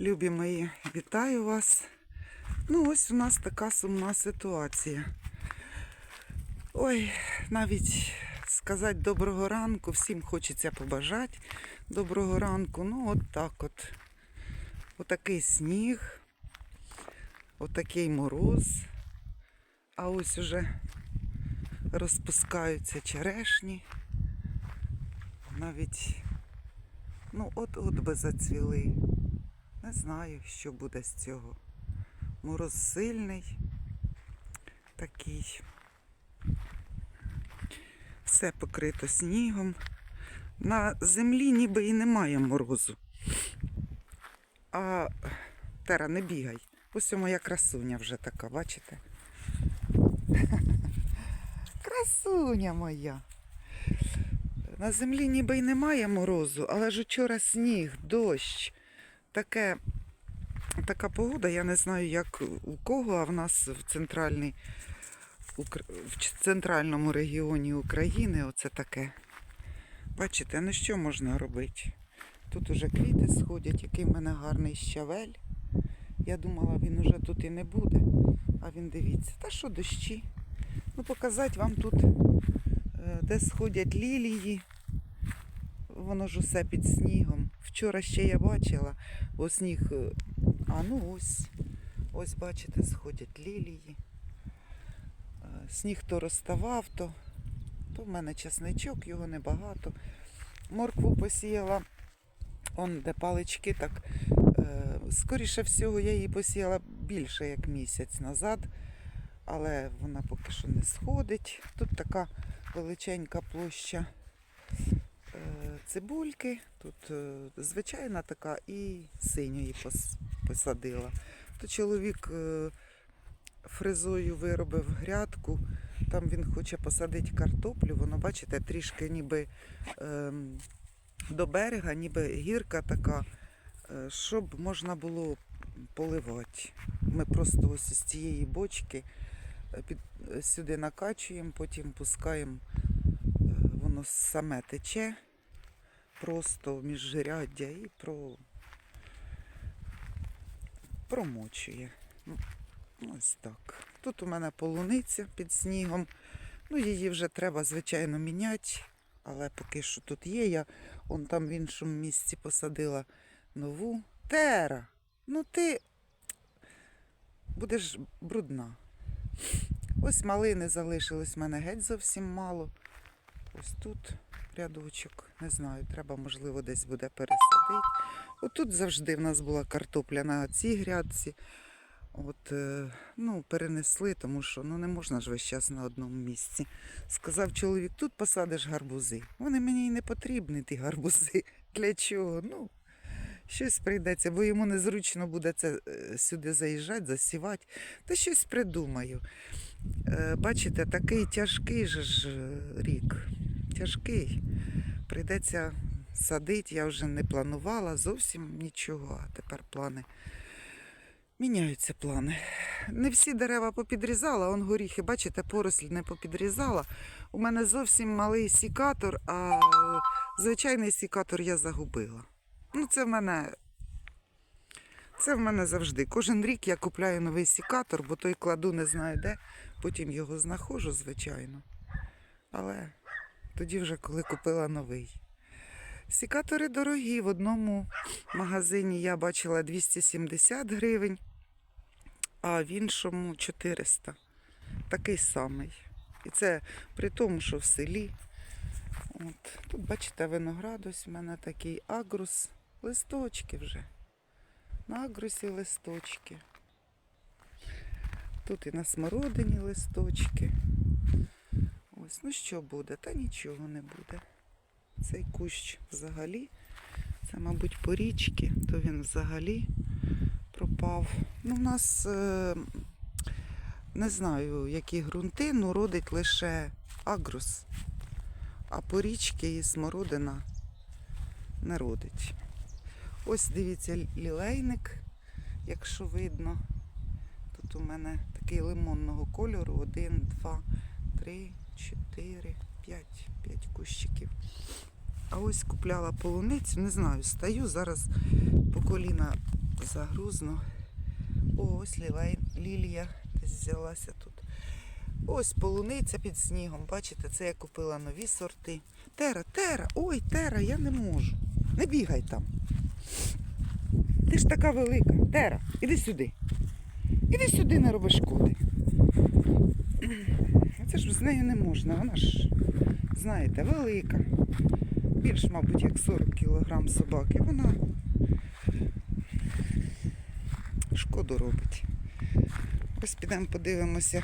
Любі мої, вітаю вас. Ну, ось у нас така сумна ситуація. Ой, навіть сказати доброго ранку, всім хочеться побажати доброго ранку. Ну, от так от. Отакий сніг, отакий мороз. А ось уже розпускаються черешні. Навіть, ну, от-от би зацвіли. Не знаю, що буде з цього. Мороз сильний, такий. Все покрито снігом. На землі ніби і немає морозу. А Тера, не бігай. Ось моя красуня вже така, бачите? Красуня моя. На землі ніби й немає морозу, але ж учора сніг, дощ. Таке, така погода, я не знаю, як у кого, а в нас в, центральній, в центральному регіоні України оце таке. Бачите, ну що можна робити? Тут уже квіти сходять, який в мене гарний щавель. Я думала, він уже тут і не буде. А він дивіться, та що дощі? Ну, показати вам тут, е, де сходять лілії. Воно ж усе під снігом. Вчора ще я бачила, бо сніг. е, А ну ось. Ось, бачите, сходять лілії. Е, Сніг то розставав, то, то в мене часничок, його небагато. Моркву посіяла. Он де палички, так. Е, скоріше всього, я її посіяла більше як місяць назад, але вона поки що не сходить. Тут така величенька площа е, цибульки, тут е, звичайна така і синьої посадила. То чоловік е, фрезою виробив грядку, там він хоче посадити картоплю, воно, бачите, трішки ніби ем, до берега, ніби гірка така, е, щоб можна було поливати. Ми просто ось із цієї бочки під, сюди накачуємо, потім пускаємо, воно саме тече просто в міжжиряддя і про... промочує. Ну, Ось так. Тут у мене полуниця під снігом. Ну, її вже треба, звичайно, міняти. Але поки що тут є, я он там в іншому місці посадила нову. Тера, ну ти будеш брудна. Ось малини залишилось в мене геть зовсім мало. Ось тут рядочок. Не знаю, треба, можливо, десь буде пересадити. Отут завжди в нас була картопля на цій грядці. От, е, ну, перенесли, тому що ну, не можна ж весь час на одному місці. Сказав чоловік, тут посадиш гарбузи. Вони мені й не потрібні, ті гарбузи. Для чого? Ну, щось прийдеться, бо йому незручно буде це е, сюди заїжджати, засівати. Та щось придумаю. Е, Бачите, такий тяжкий же ж рік. Тяжкий. Прийдеться садити, я вже не планувала зовсім нічого, а тепер плани. Міняються плани. Не всі дерева попідрізала, он горіхи, бачите, поросль не попідрізала. У мене зовсім малий сікатор, а звичайний сікатор я загубила. Ну, це в мене. Це в мене завжди. Кожен рік я купляю новий сікатор, бо той кладу не знаю де, потім його знаходжу, звичайно. Але тоді вже коли купила новий. Сікатори дорогі. В одному магазині я бачила 270 гривень, а в іншому 400. Такий самий. І це при тому, що в селі. От. Тут, бачите, виноград ось в мене такий агрус. Листочки вже. На агрусі листочки. Тут і на смородині листочки. Ось, ну що буде? Та нічого не буде. Цей кущ взагалі. Це, мабуть, по річці, то він взагалі пропав. Ну, в нас е, не знаю, які ґрунти, ну родить лише агрус. А по річці і смородина не родить. Ось дивіться, лілейник, якщо видно. Тут у мене такий лимонного кольору. Один, два, три, чотири, п'ять. П'ять кущиків. А ось купляла полуницю, не знаю, стою зараз по коліна загрузну. О, ось лілей, лілія десь взялася тут. Ось полуниця під снігом. Бачите, це я купила нові сорти. Тера, Тера, ой, Тера, я не можу. Не бігай там. Ти ж така велика. Тера, іди сюди. Іди сюди, не роби шкоди. Це ж з нею не можна, вона ж, знаєте, велика. Більш, мабуть, як 40 кілограм собаки. Вона шкоду робить. Ось підемо подивимося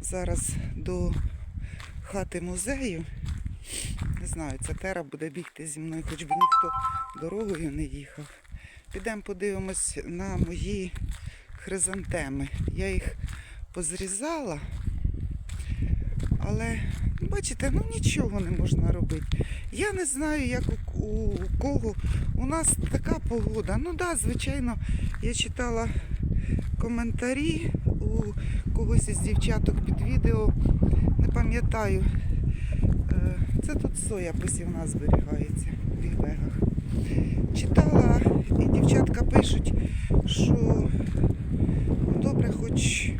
зараз до хати музею. Не знаю, ця тера буде бігти зі мною, хоч би ніхто дорогою не їхав. Підемо подивимось на мої хризантеми. Я їх позрізала, але бачите, ну нічого не можна робити. Я не знаю, як у, у кого. У нас така погода. Ну так, да, звичайно, я читала коментарі у когось із дівчаток під відео. Не пам'ятаю. Е, Це тут соя посівна зберігається в бігбегах. Читала, і дівчатка пишуть, що добре, хоч,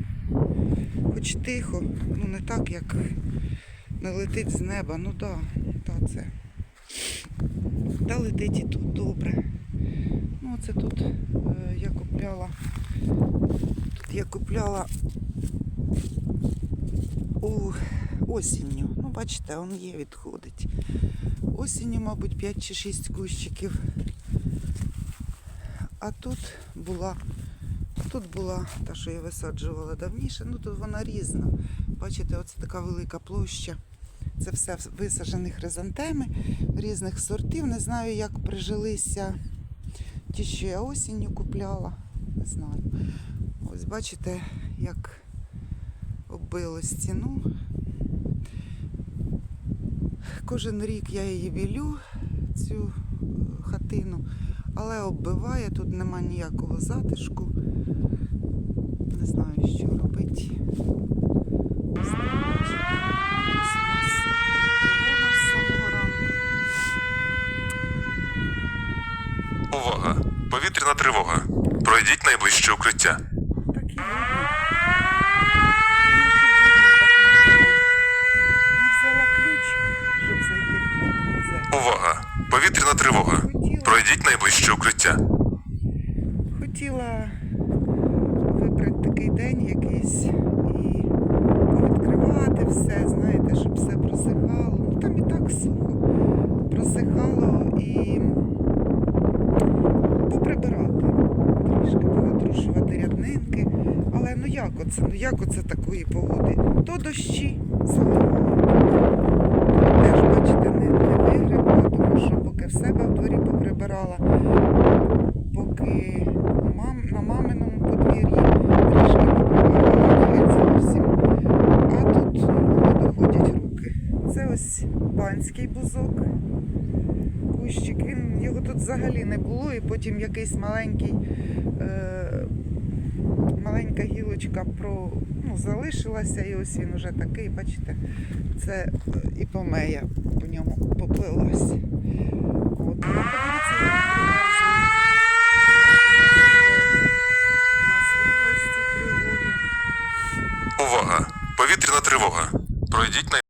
хоч тихо, ну не так, як не летить з неба. Ну так, та це. Та летить і тут добре. Ну, це тут е, я купляла. Тут я купляла у осінню. Ну, бачите, он є, відходить. Осінню, мабуть, 5 чи 6 кущиків. А тут була, тут була та, що я висаджувала давніше. Ну тут вона різна. Бачите, оце така велика площа. Це все висаджені хризантеми різних сортів. Не знаю, як прижилися ті, що я осінню купляла. Не знаю. Ось бачите, як оббило стіну. Кожен рік я її білю, цю е, хатину, але оббиває, тут нема ніякого затишку. Не знаю, що робити. Увага! Повітряна тривога. Пройдіть найближче укриття. Увага! Повітряна тривога. Пройдіть найближче укриття. хотіла вибрати такий день якийсь і повідкривати все, знаєте, щоб все просихало. Ну там і так сухо просихало і поприбирати. Трішки повитрушувати ряднинки. Але ну як оце? Ну як оце такої погоди? То дощі заливають. Теж, бачите, не, не вигребла, тому що поки в себе в дворі поприбирала, поки мам, на маминому подвір'ї трішки поприбирала, геть зовсім. А тут ну, не доходять руки. Це ось бузок. Кущик, він його тут взагалі не було, і потім якийсь маленький, е, маленька гілочка про, ну, залишилася, і ось він уже такий, бачите, це е, і помея по ньому поплилась. От, ну. Увага! Повітряна тривога. Пройдіть най...